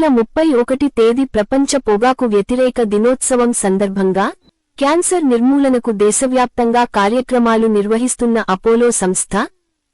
వేల ముప్పై ఒకటి తేదీ ప్రపంచ పొగాకు వ్యతిరేక దినోత్సవం సందర్భంగా క్యాన్సర్ నిర్మూలనకు దేశవ్యాప్తంగా కార్యక్రమాలు నిర్వహిస్తున్న అపోలో సంస్థ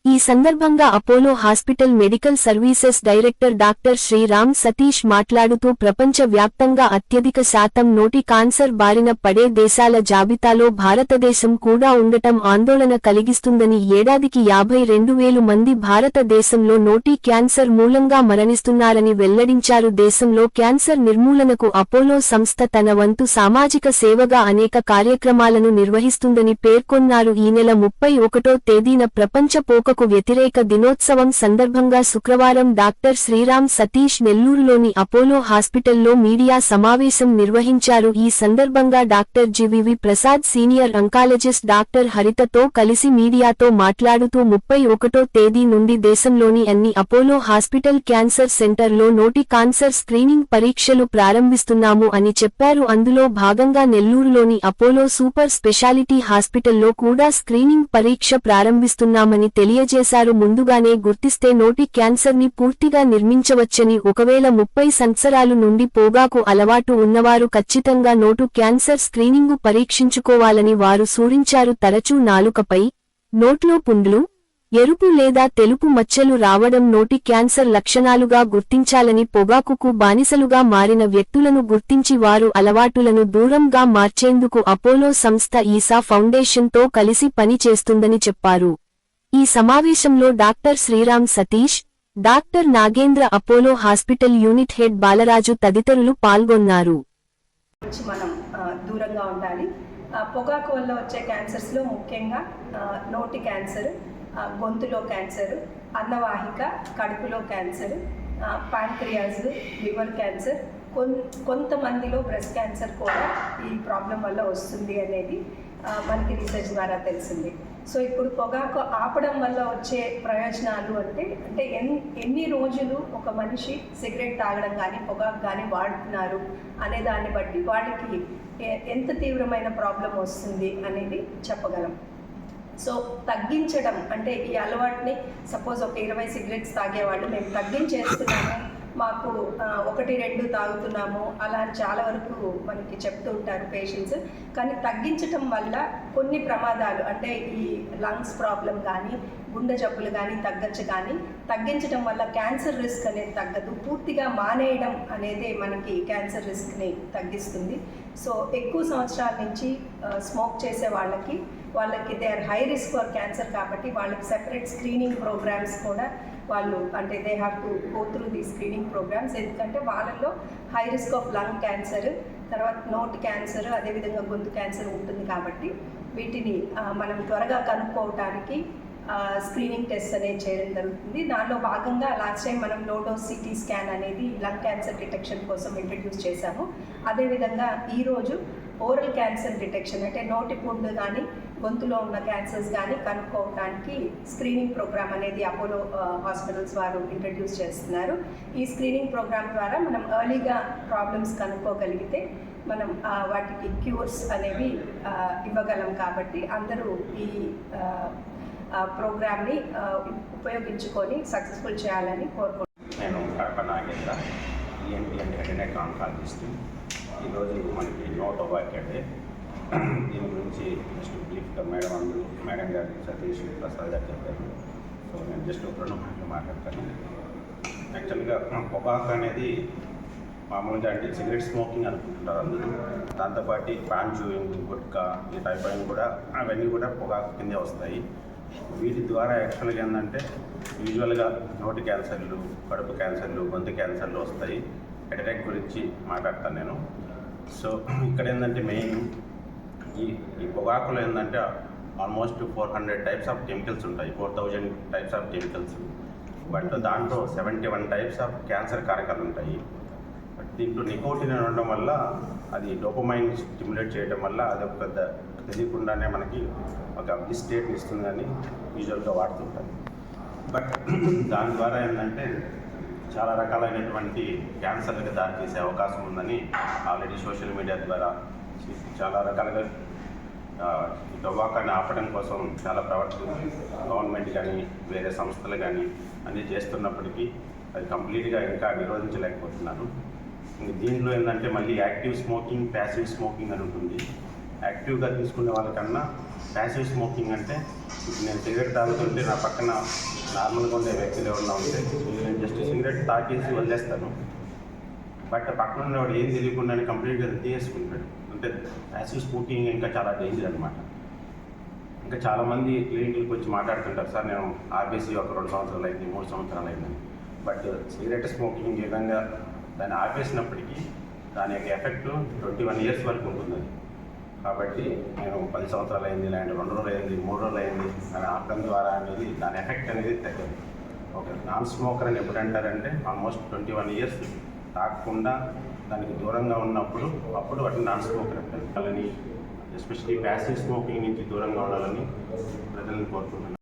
ఈ సందర్భంగా Apollo hospital medical services director doctor Sriram Satish మాట్లాడుతూ ప్రపంచ వ్యాప్తంగా అత్యధిక శాతం నోటి కాన్సర్ బారిన పడే దేశాల జాబితాలో భారతదేశం కూడా ఉండటం ఆందోళన కలిగిస్తుందని ఏడాదికి యాభై రెండు వేలు మంది భారతదేశంలో నోటి క్యాన్సర్ మూలంగా మరణిస్తున్నారని వెల్లడించారు. దేశంలో క్యాన్సర్ నిర్మూలనకు అపోలో సంస్థ తన వంతు సామాజిక సేవగా అనేక కార్యక్రమాలను నిర్వహిస్తుందని పేర్కొన్నారు. ఈ నెల ముప్పై ఒకటో తేదీన ప్రపంచ పోక పోకకు వ్యతిరేక దినోత్సవం సందర్భంగా శుక్రవారం డాక్టర్ శ్రీరామ్ సతీష్ నెల్లూరులోని అపోలో హాస్పిటల్లో మీడియా సమావేశం నిర్వహించారు. ఈ సందర్భంగా doctor GVV Prasad senior oncologist doctor హరితతో కలిసి మీడియాతో మాట్లాడుతూ ముప్పై ఒకటో తేదీ నుండి దేశంలోని అన్ని అపోలో హాస్పిటల్ క్యాన్సర్ సెంటర్లో నోటి కాన్సర్ స్క్రీనింగ్ పరీక్షలు ప్రారంభిస్తున్నాము అని చెప్పారు. అందులో భాగంగా నెల్లూరులోని అపోలో సూపర్ స్పెషాలిటీ హాస్పిటల్లో కూడా స్క్రీనింగ్ పరీక్ష ప్రారంభిస్తున్నామని తెలియజేశారు ముందుగానే గుర్తిస్తే నోటి క్యాన్సర్ని పూర్తిగా నిర్మించవచ్చని ఒకవేళ ముప్పై సంవత్సరాలు నుండి పోగాకు అలవాటు ఉన్నవారు ఖచ్చితంగా నోటు క్యాన్సర్ స్క్రీనింగు పరీక్షించుకోవాలని వారు సూరించారు తరచూ నాలుకపై నోట్లో పుండ్లు ఎరుపు లేదా తెలుపు మచ్చలు రావడం నోటి క్యాన్సర్ లక్షణాలుగా గుర్తించాలని పొగాకుకు బానిసలుగా మారిన వ్యక్తులను గుర్తించి వారు అలవాటులను దూరంగా మార్చేందుకు అపోలో సంస్థ ఈసా ఫౌండేషన్తో కలిసి పని చేస్తుందని చెప్పారు. ఈ సమావేశంలో doctor Sriram Satish doctor Nagendra Apollo hospital unit head Balaraju తదితరులు పాల్గొన్నారు. మనం దూరంగా ఉండాలి. పొగాకు వల్ల వచ్చే క్యాన్సర్స్లో ముఖ్యంగా నోటి క్యాన్సర్ గొంతులో క్యాన్సర్ అన్నవాహిక కడుపులో క్యాన్సర్ ప్యాంక్రియాస్ లివర్ క్యాన్సర్ కొంతమందిలో బ్రెస్ట్ క్యాన్సర్ కూడా ఈ ప్రాబ్లం వల్ల వస్తుంది అనేది మనకి రీసెర్చ్ ద్వారా తెలిసింది. సో ఇప్పుడు పొగాకు ఆపడం వల్ల వచ్చే ప్రయోజనాలు అంటే అంటే ఎన్ ఎన్ని రోజులు ఒక మనిషి సిగరెట్ తాగడం కానీ పొగాకు కానీ వాడుతున్నారు అనే దాన్ని బట్టి వాడికి ఎంత తీవ్రమైన ప్రాబ్లం వస్తుంది అనేది చెప్పగలం. సో తగ్గించడం అంటే ఈ అలవాటుని సపోజ్ ఒక ఇరవై సిగరెట్స్ తాగేవాళ్ళు మేము తగ్గించేస్తున్నాము మాకు ఒకటి రెండు తాగుతున్నాము. అలా అని చాలా వరకు మనకి చెప్తూ ఉంటారు పేషెంట్స్ కానీ తగ్గించటం వల్ల కొన్ని ప్రమాదాలు అంటే ఈ లంగ్స్ ప్రాబ్లం కానీ గుండె జబ్బులు కానీ తగ్గచ్చు కానీ తగ్గించడం వల్ల క్యాన్సర్ రిస్క్ అనేది తగ్గదు. పూర్తిగా మానేయడం అనేది మనకి క్యాన్సర్ రిస్క్ని తగ్గిస్తుంది. సో ఎక్కువ సంవత్సరాల నుంచి స్మోక్ చేసే వాళ్ళకి వాళ్ళకి they are high risk for cancer కాబట్టి వాళ్ళకి సెపరేట్ స్క్రీనింగ్ ప్రోగ్రామ్స్ కూడా వాళ్ళు అంటే they have to go through the screening programs ఎందుకంటే వాళ్ళల్లో high risk of lung cancer తర్వాత నోట్ క్యాన్సర్ అదేవిధంగా గొంతు క్యాన్సర్ ఉంటుంది కాబట్టి వీటిని మనం త్వరగా కనుక్కోవటానికి స్క్రీనింగ్ టెస్ట్ అనేది చేయడం జరుగుతుంది. దానిలో భాగంగా లాస్ట్ టైం మనం లోడో సిటీ స్కాన్ అనేది లంగ్ క్యాన్సర్ డిటెక్షన్ కోసం ఇంట్రడ్యూస్ చేశాము. అదేవిధంగా ఈరోజు ఓరల్ క్యాన్సర్ డిటెక్షన్ అంటే నోటి పుండు కానీ గొంతులో ఉన్న క్యాన్సర్స్ కానీ కనుక్కోవడానికి స్క్రీనింగ్ ప్రోగ్రామ్ అనేది అపోలో హాస్పిటల్స్ uh, వారు ఇంట్రడ్యూస్ చేస్తున్నారు. ఈ స్క్రీనింగ్ ప్రోగ్రామ్ ద్వారా మనం ఎర్లీగా ప్రాబ్లమ్స్ కనుక్కోగలిగితే మనం వాటికి క్యూర్స్ అనేవి ఇవ్వగలం కాబట్టి అందరూ ఈ ప్రోగ్రామ్ని ఉపయోగించుకొని సక్సెస్ఫుల్ చేయాలని కోరుకుంటున్నాను నేను కడప నాగేంద్ర ఈఎన్టీ హెడ్ ఈరోజు మనకి నో టొబాకో డే దీని గురించి జస్ట్ బ్రీఫ్గా మేడం అందరూ మేడం గారు సతీష్ ప్రసాద్ గారు చెప్పారు. సో నేను జస్ట్ ఒక రెండు మాటలు మాట్లాడతాను. యాక్చువల్గా పొగాకు అనేది మామూలుగా అంటే సిగరెట్ స్మోకింగ్ అనుకుంటున్నారు అందరూ. దాంతోపాటు పాన్ చూయింగ్ గుట్కా ఈ టైప్ అయిన కూడా అవన్నీ కూడా పొగాకు కిందే వస్తాయి. వీటి ద్వారా యాక్చువల్గా ఏంటంటే యూజువల్గా నోటి క్యాన్సర్లు కడుపు క్యాన్సర్లు గొంతు క్యాన్సర్లు వస్తాయి. హెడ్ అటాక్ గురించి మాట్లాడతాను నేను. సో ఇక్కడ ఏంటంటే మెయిన్ ఈ ఈ పొగాకులో ఏంటంటే almost four hundred types of chemicals ఉంటాయి. Four thousand types of chemicals but దాంట్లో seventy one types of cancer కారకాలు ఉంటాయి. బట్ దీంట్లో నికోటిన్ ఉండడం వల్ల అది డోపమైన్ స్టిమ్యులేట్ చేయడం వల్ల అది ఒక పెద్ద తెలియకుండానే మనకి ఒక బ్లిస్ స్టేట్ అని యూజువల్గా వాడుతుంటారు. బట్ దాని ద్వారా ఏంటంటే చాలా రకాలైనటువంటి క్యాన్సర్లకు దారితీసే అవకాశం ఉందని ఆల్రెడీ సోషల్ మీడియా ద్వారా చాలా రకాలుగా ఆ, ఆపడం కోసం చాలా ప్రవర్తన గవర్నమెంట్ కానీ వేరే సంస్థలు కానీ అన్నీ చేస్తున్నప్పటికీ అది కంప్లీట్గా ఇంకా నిరోధించలేకపోతున్నాను. దీంట్లో ఏంటంటే మళ్ళీ యాక్టివ్ స్మోకింగ్ ప్యాసివ్ స్మోకింగ్ అని ఉంటుంది. యాక్టివ్గా తీసుకునే వాళ్ళకన్నా ప్యాసివ్ స్మోకింగ్ అంటే ఇప్పుడు నేను సిగరెట్ తాగుతుంటే నా పక్కన నార్మల్గా ఉండే వ్యక్తులు ఎవరన్నా ఉంటే నేను జస్ట్ సిగరెట్ తాగేసి వదిలేస్తాను. బట్ పక్కన ఉన్నవాడు ఏం తెలియకుండానే కంప్లీట్గా తీసేసుకుంటాడు. అంటే యాసిడ్ స్మోకింగ్ ఇంకా చాలా డేంజర్ అనమాట ఇంకా చాలామంది క్లినిక్లకు వచ్చి మాట్లాడుతుంటారు సార్ నేను ఆర్బీసీ ఒక రెండు సంవత్సరాలు అయింది మూడు సంవత్సరాలు అయిందని బట్ సిగరెట్ స్మోకింగ్ విధంగా దాన్ని ఆపేసినప్పటికీ దాని యొక్క ఎఫెక్ట్ ట్వంటీ వన్ ఇయర్స్ వరకు ఉంటుంది. కాబట్టి నేను పది సంవత్సరాలు అయింది లేదంటే రెండు రోజులు అయింది మూడు రోజులు అయింది అని ఆపడం ద్వారా అనేది దాని ఎఫెక్ట్ అనేది తగ్గదు. ఓకే నాన్ స్మోకర్ అని ఎప్పుడు అంటారంటే ఆల్మోస్ట్ ట్వంటీ వన్ ఇయర్స్ తాకుండా దానికి దూరంగా ఉన్నప్పుడు అప్పుడు వాటిని నాన్ స్మోకర్ అంటారు ఎస్పెషలీ ప్యాసివ్ స్మోకింగ్ నుంచి దూరంగా ఉండాలని ప్రజలను కోరుకుంటున్నాను.